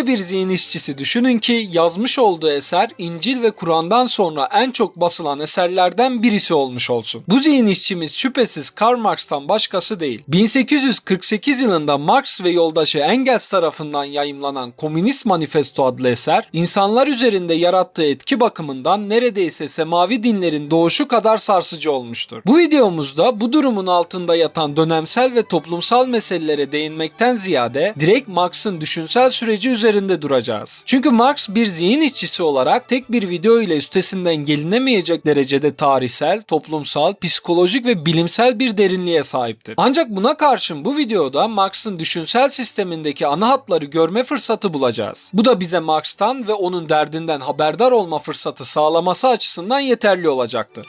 Öyle bir zihin işçisi düşünün ki yazmış olduğu eser İncil ve Kur'an'dan sonra en çok basılan eserlerden birisi olmuş olsun. Bu zihin işçimiz şüphesiz Karl Marx'tan başkası değil. 1848 yılında Marx ve yoldaşı Engels tarafından yayımlanan Komünist Manifesto adlı eser, insanlar üzerinde yarattığı etki bakımından neredeyse semavi dinlerin doğuşu kadar sarsıcı olmuştur. Bu videomuzda bu durumun altında yatan dönemsel ve toplumsal meselelere değinmekten ziyade direkt Marx'ın düşünsel süreci üzerinde duracağız. Çünkü Marx bir zihin işçisi olarak tek bir video ile üstesinden gelinemeyecek derecede tarihsel, toplumsal, psikolojik ve bilimsel bir derinliğe sahiptir. Ancak buna karşın bu videoda Marx'ın düşünsel sistemindeki ana hatları görme fırsatı bulacağız. Bu da bize Marx'tan ve onun derdinden haberdar olma fırsatı sağlaması açısından yeterli olacaktır.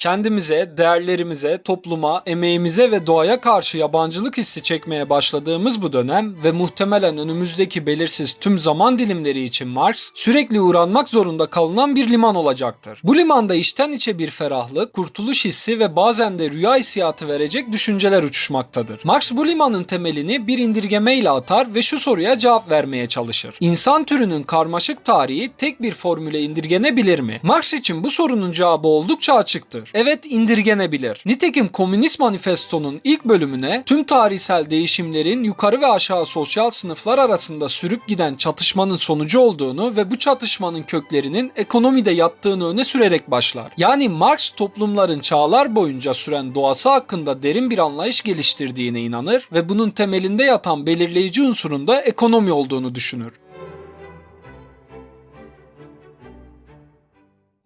Kendimize, değerlerimize, topluma, emeğimize ve doğaya karşı yabancılık hissi çekmeye başladığımız bu dönem ve muhtemelen önümüzdeki belirsiz tüm zaman dilimleri için Marx sürekli uğranmak zorunda kalınan bir liman olacaktır. Bu limanda içten içe bir ferahlık, kurtuluş hissi ve bazen de rüya hissiyatı verecek düşünceler uçuşmaktadır. Marx bu limanın temelini bir indirgeme ile atar ve şu soruya cevap vermeye çalışır. İnsan türünün karmaşık tarihi tek bir formüle indirgenebilir mi? Marx için bu sorunun cevabı oldukça açıktır. Evet indirgenebilir. Nitekim Komünist Manifesto'nun ilk bölümüne tüm tarihsel değişimlerin yukarı ve aşağı sosyal sınıflar arasında sürüp giden çatışmanın sonucu olduğunu ve bu çatışmanın köklerinin ekonomide yattığını öne sürerek başlar. Yani Marx toplumların çağlar boyunca süren doğası hakkında derin bir anlayış geliştirdiğine inanır ve bunun temelinde yatan belirleyici unsurun da ekonomi olduğunu düşünür.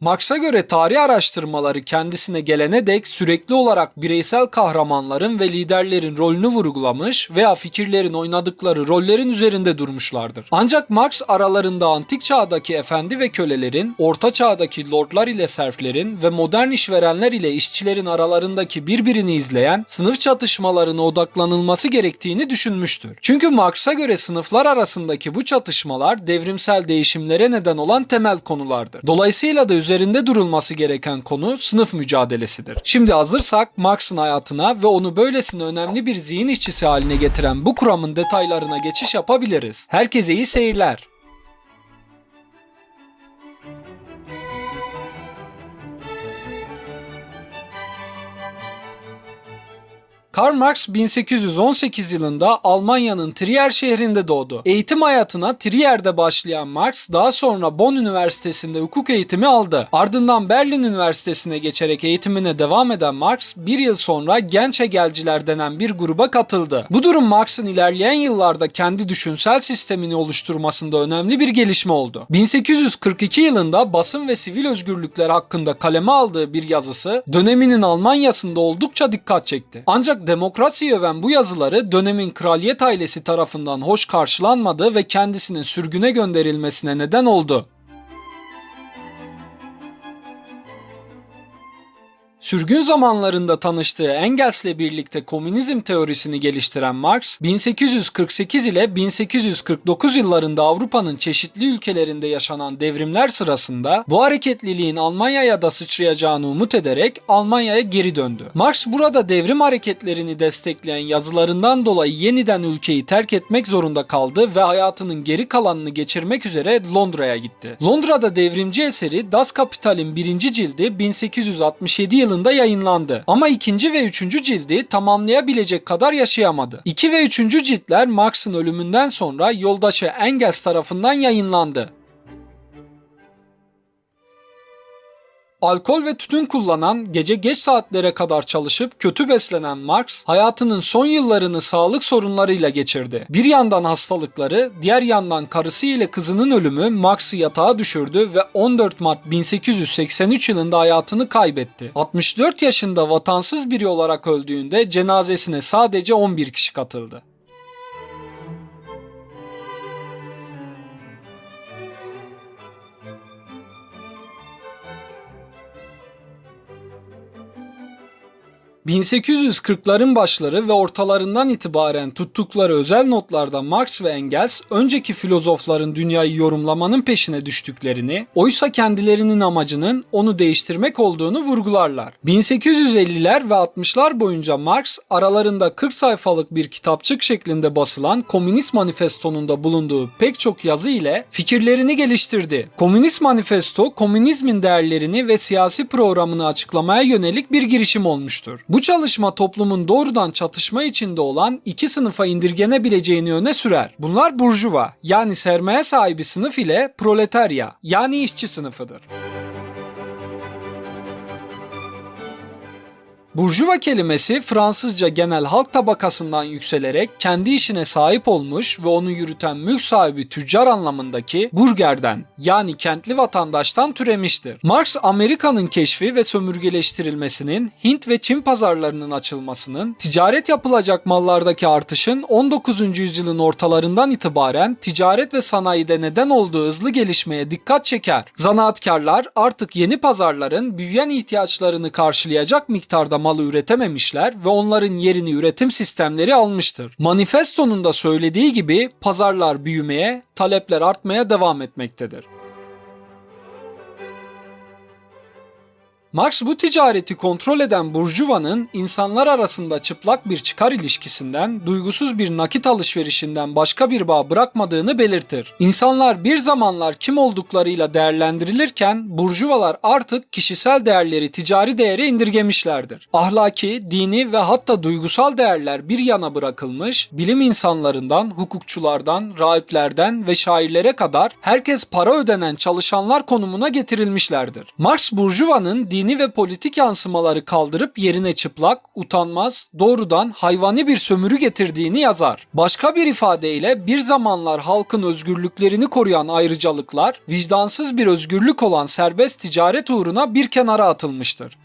Marx'a göre tarih araştırmaları kendisine gelene dek sürekli olarak bireysel kahramanların ve liderlerin rolünü vurgulamış veya fikirlerin oynadıkları rollerin üzerinde durmuşlardır. Ancak Marx aralarında antik çağdaki efendi ve kölelerin, orta çağdaki lordlar ile serflerin ve modern işverenler ile işçilerin aralarındaki birbirini izleyen sınıf çatışmalarına odaklanılması gerektiğini düşünmüştür. Çünkü Marx'a göre sınıflar arasındaki bu çatışmalar devrimsel değişimlere neden olan temel konulardır. Dolayısıyla da üzerinde durulması gereken konu sınıf mücadelesidir. Şimdi hazırsak Marx'ın hayatına ve onu böylesine önemli bir zihin işçisi haline getiren bu kuramın detaylarına geçiş yapabiliriz. Herkese iyi seyirler. Karl Marx 1818 yılında Almanya'nın Trier şehrinde doğdu. Eğitim hayatına Trier'de başlayan Marx daha sonra Bonn Üniversitesi'nde hukuk eğitimi aldı. Ardından Berlin Üniversitesi'ne geçerek eğitimine devam eden Marx bir yıl sonra Genç Hegelciler denen bir gruba katıldı. Bu durum Marx'ın ilerleyen yıllarda kendi düşünsel sistemini oluşturmasında önemli bir gelişme oldu. 1842 yılında basın ve sivil özgürlükler hakkında kaleme aldığı bir yazısı döneminin Almanya'sında oldukça dikkat çekti. Ancak demokrasiyi öven bu yazıları dönemin kraliyet ailesi tarafından hoş karşılanmadı ve kendisinin sürgüne gönderilmesine neden oldu. Sürgün zamanlarında tanıştığı Engels'le birlikte komünizm teorisini geliştiren Marx, 1848 ile 1849 yıllarında Avrupa'nın çeşitli ülkelerinde yaşanan devrimler sırasında bu hareketliliğin Almanya'ya da sıçrayacağını umut ederek Almanya'ya geri döndü. Marx burada devrim hareketlerini destekleyen yazılarından dolayı yeniden ülkeyi terk etmek zorunda kaldı ve hayatının geri kalanını geçirmek üzere Londra'ya gitti. Londra'da devrimci eseri Das Kapital'in birinci cildi 1867 yılında yılında yayınlandı. Ama ikinci ve üçüncü cildi tamamlayabilecek kadar yaşayamadı. İki ve üçüncü ciltler Marx'ın ölümünden sonra yoldaşı Engels tarafından yayınlandı. Alkol ve tütün kullanan, gece geç saatlere kadar çalışıp kötü beslenen Marx, hayatının son yıllarını sağlık sorunlarıyla geçirdi. Bir yandan hastalıkları, diğer yandan karısı ile kızının ölümü Marx'ı yatağa düşürdü ve 14 Mart 1883 yılında hayatını kaybetti. 64 yaşında vatansız biri olarak öldüğünde cenazesine sadece 11 kişi katıldı. 1840'ların başları ve ortalarından itibaren tuttukları özel notlarda Marx ve Engels önceki filozofların dünyayı yorumlamanın peşine düştüklerini, oysa kendilerinin amacının onu değiştirmek olduğunu vurgularlar. 1850'ler ve 60'lar boyunca Marx aralarında 40 sayfalık bir kitapçık şeklinde basılan Komünist Manifesto'nun bulunduğu pek çok yazı ile fikirlerini geliştirdi. Komünist Manifesto, komünizmin değerlerini ve siyasi programını açıklamaya yönelik bir girişim olmuştur. Bu çalışma toplumun doğrudan çatışma içinde olan iki sınıfa indirgenebileceğini öne sürer. Bunlar burjuva yani sermaye sahibi sınıf ile proletarya yani işçi sınıfıdır. Burjuva kelimesi Fransızca genel halk tabakasından yükselerek kendi işine sahip olmuş ve onu yürüten mülk sahibi tüccar anlamındaki burgerden yani kentli vatandaştan türemiştir. Marx Amerika'nın keşfi ve sömürgeleştirilmesinin, Hint ve Çin pazarlarının açılmasının, ticaret yapılacak mallardaki artışın 19. yüzyılın ortalarından itibaren ticaret ve sanayide neden olduğu hızlı gelişmeye dikkat çeker. Zanaatkarlar artık yeni pazarların büyüyen ihtiyaçlarını karşılayacak miktarda malı üretememişler ve onların yerini üretim sistemleri almıştır. Manifestonun da söylediği gibi pazarlar büyümeye, talepler artmaya devam etmektedir. Marx bu ticareti kontrol eden Burjuva'nın insanlar arasında çıplak bir çıkar ilişkisinden, duygusuz bir nakit alışverişinden başka bir bağ bırakmadığını belirtir. İnsanlar bir zamanlar kim olduklarıyla değerlendirilirken Burjuvalar artık kişisel değerleri ticari değere indirgemişlerdir. Ahlaki, dini ve hatta duygusal değerler bir yana bırakılmış, bilim insanlarından, hukukçulardan, rahiplerden ve şairlere kadar herkes para ödenen çalışanlar konumuna getirilmişlerdir. Marx Burjuva'nın dini dini ve politik yansımaları kaldırıp yerine çıplak, utanmaz, doğrudan hayvani bir sömürü getirdiğini yazar. Başka bir ifadeyle bir zamanlar halkın özgürlüklerini koruyan ayrıcalıklar, vicdansız bir özgürlük olan serbest ticaret uğruna bir kenara atılmıştır.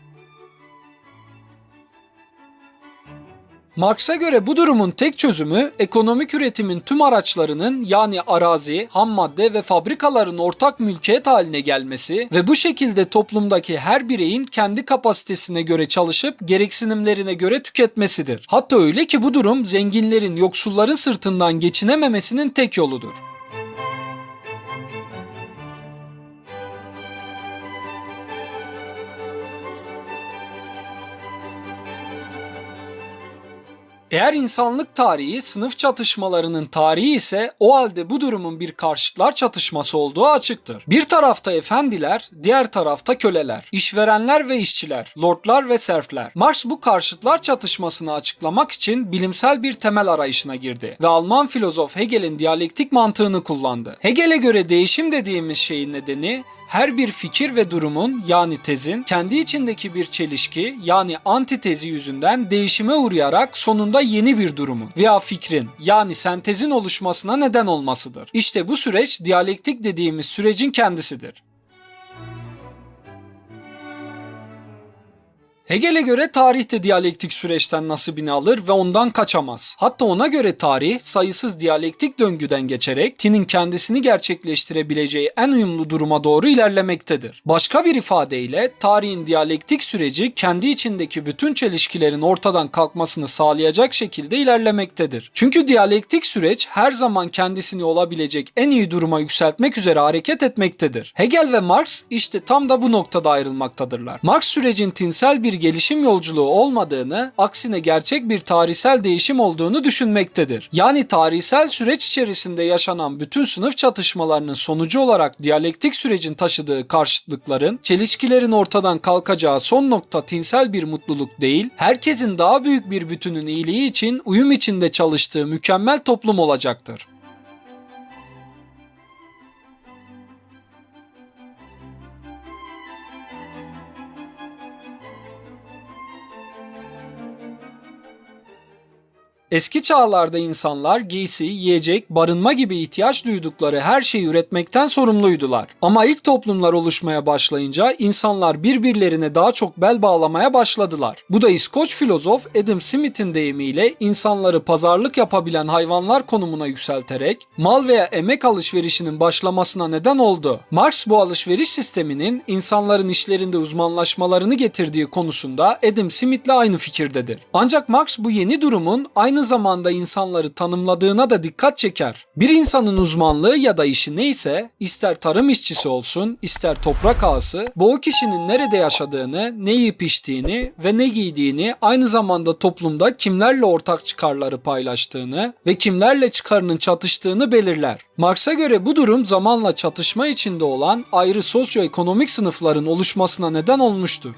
Marx'a göre bu durumun tek çözümü ekonomik üretimin tüm araçlarının yani arazi, ham madde ve fabrikaların ortak mülkiyet haline gelmesi ve bu şekilde toplumdaki her bireyin kendi kapasitesine göre çalışıp gereksinimlerine göre tüketmesidir. Hatta öyle ki bu durum zenginlerin yoksulların sırtından geçinememesinin tek yoludur. Eğer insanlık tarihi sınıf çatışmalarının tarihi ise o halde bu durumun bir karşıtlar çatışması olduğu açıktır. Bir tarafta efendiler, diğer tarafta köleler, işverenler ve işçiler, lordlar ve serfler. Marx bu karşıtlar çatışmasını açıklamak için bilimsel bir temel arayışına girdi ve Alman filozof Hegel'in diyalektik mantığını kullandı. Hegel'e göre değişim dediğimiz şeyin nedeni her bir fikir ve durumun yani tezin kendi içindeki bir çelişki yani antitezi yüzünden değişime uğrayarak sonunda yeni bir durumun veya fikrin yani sentezin oluşmasına neden olmasıdır. İşte bu süreç diyalektik dediğimiz sürecin kendisidir. Hegel'e göre tarih de diyalektik süreçten nasibini alır ve ondan kaçamaz. Hatta ona göre tarih sayısız diyalektik döngüden geçerek Tin'in kendisini gerçekleştirebileceği en uyumlu duruma doğru ilerlemektedir. Başka bir ifadeyle tarihin diyalektik süreci kendi içindeki bütün çelişkilerin ortadan kalkmasını sağlayacak şekilde ilerlemektedir. Çünkü diyalektik süreç her zaman kendisini olabilecek en iyi duruma yükseltmek üzere hareket etmektedir. Hegel ve Marx işte tam da bu noktada ayrılmaktadırlar. Marx sürecin tinsel bir gelişim yolculuğu olmadığını, aksine gerçek bir tarihsel değişim olduğunu düşünmektedir. Yani tarihsel süreç içerisinde yaşanan bütün sınıf çatışmalarının sonucu olarak diyalektik sürecin taşıdığı karşıtlıkların, çelişkilerin ortadan kalkacağı son nokta tinsel bir mutluluk değil, herkesin daha büyük bir bütünün iyiliği için uyum içinde çalıştığı mükemmel toplum olacaktır. Eski çağlarda insanlar giysi, yiyecek, barınma gibi ihtiyaç duydukları her şeyi üretmekten sorumluydular. Ama ilk toplumlar oluşmaya başlayınca insanlar birbirlerine daha çok bel bağlamaya başladılar. Bu da İskoç filozof Adam Smith'in deyimiyle insanları pazarlık yapabilen hayvanlar konumuna yükselterek mal veya emek alışverişinin başlamasına neden oldu. Marx bu alışveriş sisteminin insanların işlerinde uzmanlaşmalarını getirdiği konusunda Adam Smith'le aynı fikirdedir. Ancak Marx bu yeni durumun aynı zamanda insanları tanımladığına da dikkat çeker. Bir insanın uzmanlığı ya da işi neyse, ister tarım işçisi olsun, ister toprak ağası, bu o kişinin nerede yaşadığını, ne yiyip içtiğini ve ne giydiğini, aynı zamanda toplumda kimlerle ortak çıkarları paylaştığını ve kimlerle çıkarının çatıştığını belirler. Marx'a göre bu durum zamanla çatışma içinde olan ayrı sosyoekonomik sınıfların oluşmasına neden olmuştur.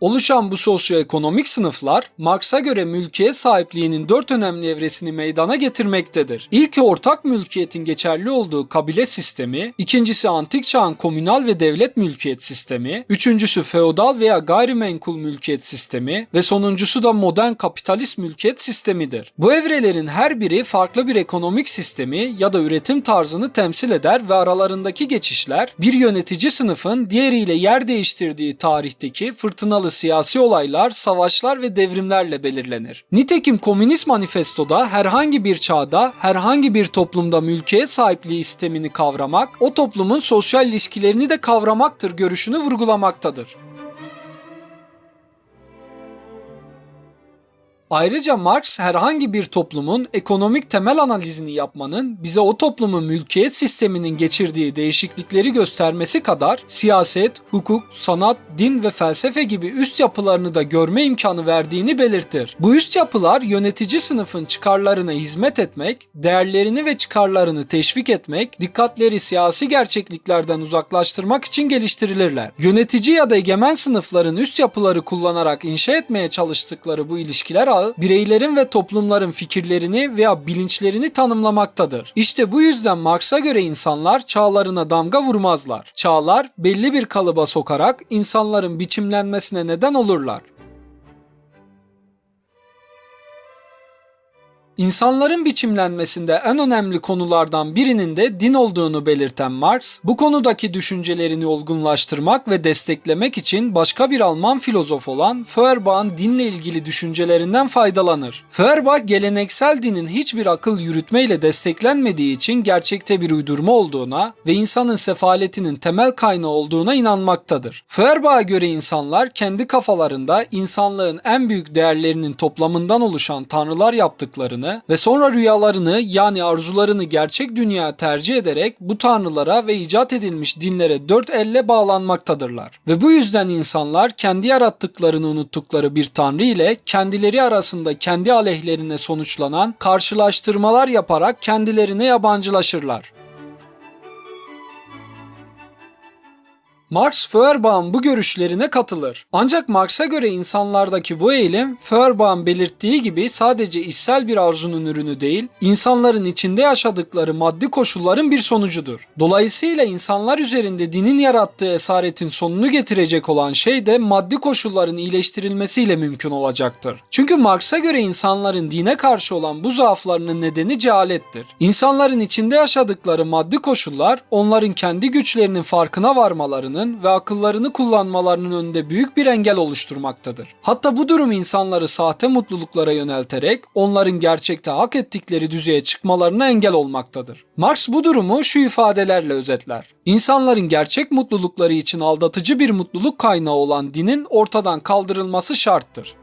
Oluşan bu sosyoekonomik sınıflar Marx'a göre mülkiyet sahipliğinin dört önemli evresini meydana getirmektedir. İlki ortak mülkiyetin geçerli olduğu kabile sistemi, ikincisi antik çağın komünal ve devlet mülkiyet sistemi, üçüncüsü feodal veya gayrimenkul mülkiyet sistemi ve sonuncusu da modern kapitalist mülkiyet sistemidir. Bu evrelerin her biri farklı bir ekonomik sistemi ya da üretim tarzını temsil eder ve aralarındaki geçişler bir yönetici sınıfın diğeriyle yer değiştirdiği tarihteki fırtınalı siyasi olaylar, savaşlar ve devrimlerle belirlenir. Nitekim Komünist Manifesto'da herhangi bir çağda, herhangi bir toplumda mülkiyet sahipliği sistemini kavramak, o toplumun sosyal ilişkilerini de kavramaktır görüşünü vurgulamaktadır. Ayrıca Marx herhangi bir toplumun ekonomik temel analizini yapmanın bize o toplumun mülkiyet sisteminin geçirdiği değişiklikleri göstermesi kadar siyaset, hukuk, sanat, din ve felsefe gibi üst yapılarını da görme imkanı verdiğini belirtir. Bu üst yapılar yönetici sınıfın çıkarlarına hizmet etmek, değerlerini ve çıkarlarını teşvik etmek, dikkatleri siyasi gerçekliklerden uzaklaştırmak için geliştirilirler. Yönetici ya da egemen sınıfların üst yapıları kullanarak inşa etmeye çalıştıkları bu ilişkiler ağı bireylerin ve toplumların fikirlerini veya bilinçlerini tanımlamaktadır. İşte bu yüzden Marx'a göre insanlar çağlarına damga vurmazlar. Çağlar belli bir kalıba sokarak insanların biçimlenmesine neden olurlar. İnsanların biçimlenmesinde en önemli konulardan birinin de din olduğunu belirten Marx, bu konudaki düşüncelerini olgunlaştırmak ve desteklemek için başka bir Alman filozof olan Feuerbach'ın dinle ilgili düşüncelerinden faydalanır. Feuerbach geleneksel dinin hiçbir akıl yürütmeyle desteklenmediği için gerçekte bir uydurma olduğuna ve insanın sefaletinin temel kaynağı olduğuna inanmaktadır. Feuerbach'a göre insanlar kendi kafalarında insanlığın en büyük değerlerinin toplamından oluşan tanrılar yaptıklarını ve sonra rüyalarını yani arzularını gerçek dünyaya tercih ederek bu tanrılara ve icat edilmiş dinlere dört elle bağlanmaktadırlar. Ve bu yüzden insanlar kendi yarattıklarını unuttukları bir tanrı ile kendileri arasında kendi aleyhlerine sonuçlanan karşılaştırmalar yaparak kendilerine yabancılaşırlar. Marx Feuerbach'ın bu görüşlerine katılır. Ancak Marx'a göre insanlardaki bu eğilim Feuerbach'ın belirttiği gibi sadece içsel bir arzunun ürünü değil, insanların içinde yaşadıkları maddi koşulların bir sonucudur. Dolayısıyla insanlar üzerinde dinin yarattığı esaretin sonunu getirecek olan şey de maddi koşulların iyileştirilmesiyle mümkün olacaktır. Çünkü Marx'a göre insanların dine karşı olan bu zaaflarının nedeni cehalettir. İnsanların içinde yaşadıkları maddi koşullar onların kendi güçlerinin farkına varmalarını ve akıllarını kullanmalarının önünde büyük bir engel oluşturmaktadır. Hatta bu durum insanları sahte mutluluklara yönelterek onların gerçekte hak ettikleri düzeye çıkmalarına engel olmaktadır. Marx bu durumu şu ifadelerle özetler. İnsanların gerçek mutlulukları için aldatıcı bir mutluluk kaynağı olan dinin ortadan kaldırılması şarttır.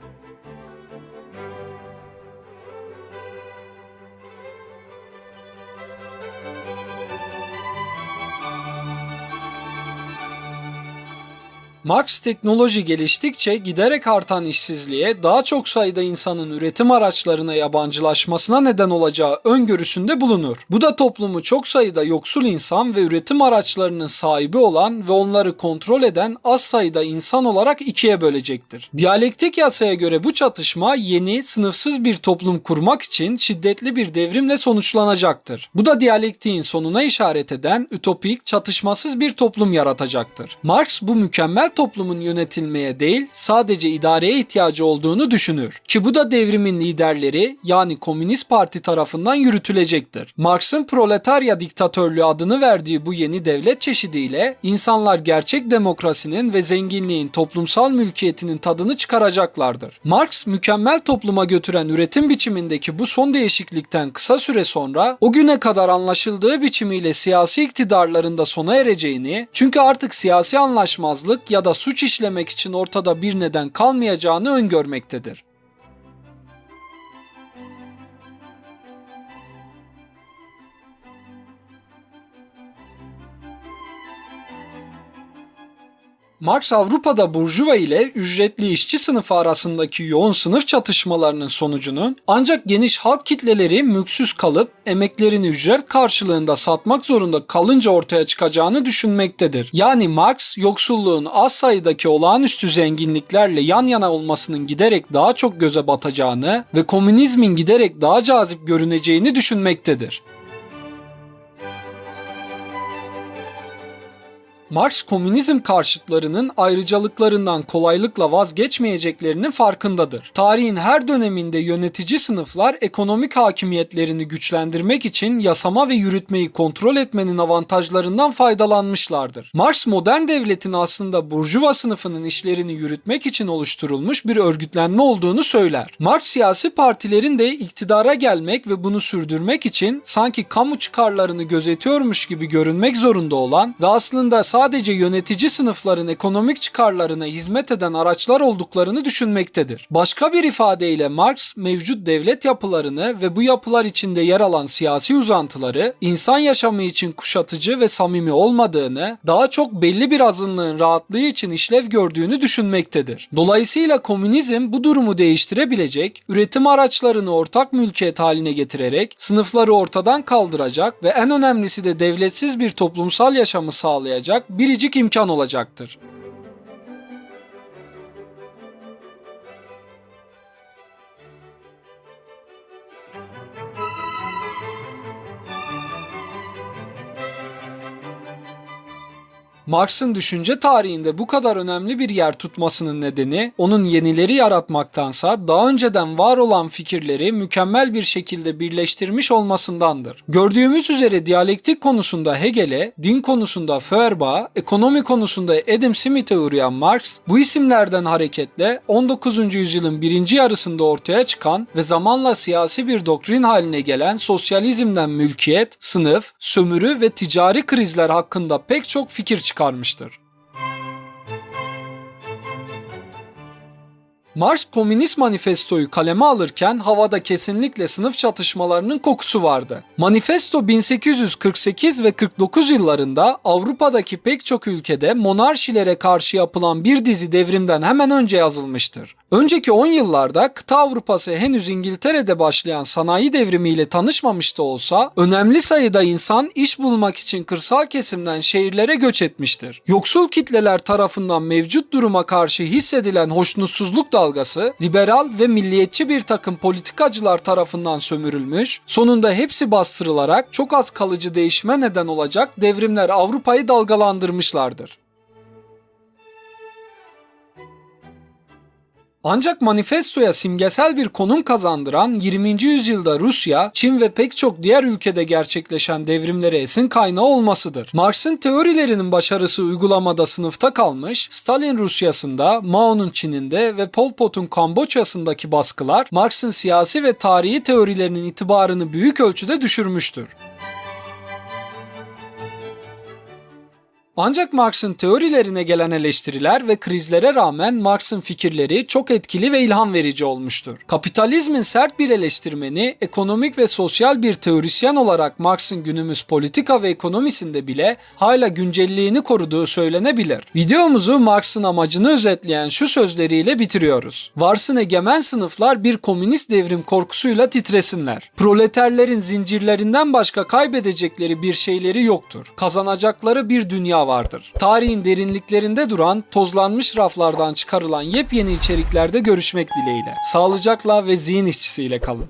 Marx teknoloji geliştikçe giderek artan işsizliğe daha çok sayıda insanın üretim araçlarına yabancılaşmasına neden olacağı öngörüsünde bulunur. Bu da toplumu çok sayıda yoksul insan ve üretim araçlarının sahibi olan ve onları kontrol eden az sayıda insan olarak ikiye bölecektir. Diyalektik yasaya göre bu çatışma yeni, sınıfsız bir toplum kurmak için şiddetli bir devrimle sonuçlanacaktır. Bu da diyalektiğin sonuna işaret eden ütopik, çatışmasız bir toplum yaratacaktır. Marx bu mükemmel toplumun yönetilmeye değil sadece idareye ihtiyacı olduğunu düşünür. Ki bu da devrimin liderleri yani Komünist Parti tarafından yürütülecektir. Marx'ın proletarya diktatörlüğü adını verdiği bu yeni devlet çeşidiyle insanlar gerçek demokrasinin ve zenginliğin toplumsal mülkiyetinin tadını çıkaracaklardır. Marx mükemmel topluma götüren üretim biçimindeki bu son değişiklikten kısa süre sonra o güne kadar anlaşıldığı biçimiyle siyasi iktidarlarında sona ereceğini çünkü artık siyasi anlaşmazlık ya da suç işlemek için ortada bir neden kalmayacağını öngörmektedir. Marx Avrupa'da burjuva ile ücretli işçi sınıfı arasındaki yoğun sınıf çatışmalarının sonucunun ancak geniş halk kitleleri mülksüz kalıp emeklerini ücret karşılığında satmak zorunda kalınca ortaya çıkacağını düşünmektedir. Yani Marx yoksulluğun az sayıdaki olağanüstü zenginliklerle yan yana olmasının giderek daha çok göze batacağını ve komünizmin giderek daha cazip görüneceğini düşünmektedir. Marx komünizm karşıtlarının ayrıcalıklarından kolaylıkla vazgeçmeyeceklerinin farkındadır. Tarihin her döneminde yönetici sınıflar ekonomik hakimiyetlerini güçlendirmek için yasama ve yürütmeyi kontrol etmenin avantajlarından faydalanmışlardır. Marx modern devletin aslında burjuva sınıfının işlerini yürütmek için oluşturulmuş bir örgütlenme olduğunu söyler. Marx siyasi partilerin de iktidara gelmek ve bunu sürdürmek için sanki kamu çıkarlarını gözetiyormuş gibi görünmek zorunda olan ve aslında sadece yönetici sınıfların ekonomik çıkarlarına hizmet eden araçlar olduklarını düşünmektedir. Başka bir ifadeyle Marx mevcut devlet yapılarını ve bu yapılar içinde yer alan siyasi uzantıları insan yaşamı için kuşatıcı ve samimi olmadığını, daha çok belli bir azınlığın rahatlığı için işlev gördüğünü düşünmektedir. Dolayısıyla komünizm bu durumu değiştirebilecek, üretim araçlarını ortak mülkiyet haline getirerek sınıfları ortadan kaldıracak ve en önemlisi de devletsiz bir toplumsal yaşamı sağlayacak biricik imkan olacaktır. Marx'ın düşünce tarihinde bu kadar önemli bir yer tutmasının nedeni onun yenileri yaratmaktansa daha önceden var olan fikirleri mükemmel bir şekilde birleştirmiş olmasındandır. Gördüğümüz üzere diyalektik konusunda Hegel'e, din konusunda Feuerbach, ekonomi konusunda Adam Smith'e uğrayan Marx, bu isimlerden hareketle 19. yüzyılın birinci yarısında ortaya çıkan ve zamanla siyasi bir doktrin haline gelen sosyalizmden mülkiyet, sınıf, sömürü ve ticari krizler hakkında pek çok fikir çıkarmıştır çıkarmıştır. Marx Komünist Manifesto'yu kaleme alırken havada kesinlikle sınıf çatışmalarının kokusu vardı. Manifesto 1848 ve 49 yıllarında Avrupa'daki pek çok ülkede monarşilere karşı yapılan bir dizi devrimden hemen önce yazılmıştır. Önceki 10 yıllarda kıta Avrupası henüz İngiltere'de başlayan sanayi devrimiyle tanışmamış da olsa önemli sayıda insan iş bulmak için kırsal kesimden şehirlere göç etmiştir. Yoksul kitleler tarafından mevcut duruma karşı hissedilen hoşnutsuzluk dalgası liberal ve milliyetçi bir takım politikacılar tarafından sömürülmüş, sonunda hepsi bastırılarak çok az kalıcı değişime neden olacak devrimler Avrupa'yı dalgalandırmışlardır. Ancak manifestoya simgesel bir konum kazandıran 20. yüzyılda Rusya, Çin ve pek çok diğer ülkede gerçekleşen devrimlere esin kaynağı olmasıdır. Marx'ın teorilerinin başarısı uygulamada sınıfta kalmış, Stalin Rusyasında, Mao'nun Çin'inde ve Pol Pot'un Kamboçya'sındaki baskılar Marx'ın siyasi ve tarihi teorilerinin itibarını büyük ölçüde düşürmüştür. Ancak Marx'ın teorilerine gelen eleştiriler ve krizlere rağmen Marx'ın fikirleri çok etkili ve ilham verici olmuştur. Kapitalizmin sert bir eleştirmeni, ekonomik ve sosyal bir teorisyen olarak Marx'ın günümüz politika ve ekonomisinde bile hala güncelliğini koruduğu söylenebilir. Videomuzu Marx'ın amacını özetleyen şu sözleriyle bitiriyoruz. Varsın egemen sınıflar bir komünist devrim korkusuyla titresinler. Proleterlerin zincirlerinden başka kaybedecekleri bir şeyleri yoktur. Kazanacakları bir dünya vardır. Tarihin derinliklerinde duran, tozlanmış raflardan çıkarılan yepyeni içeriklerde görüşmek dileğiyle. Sağlıcakla ve zihin işçisiyle kalın.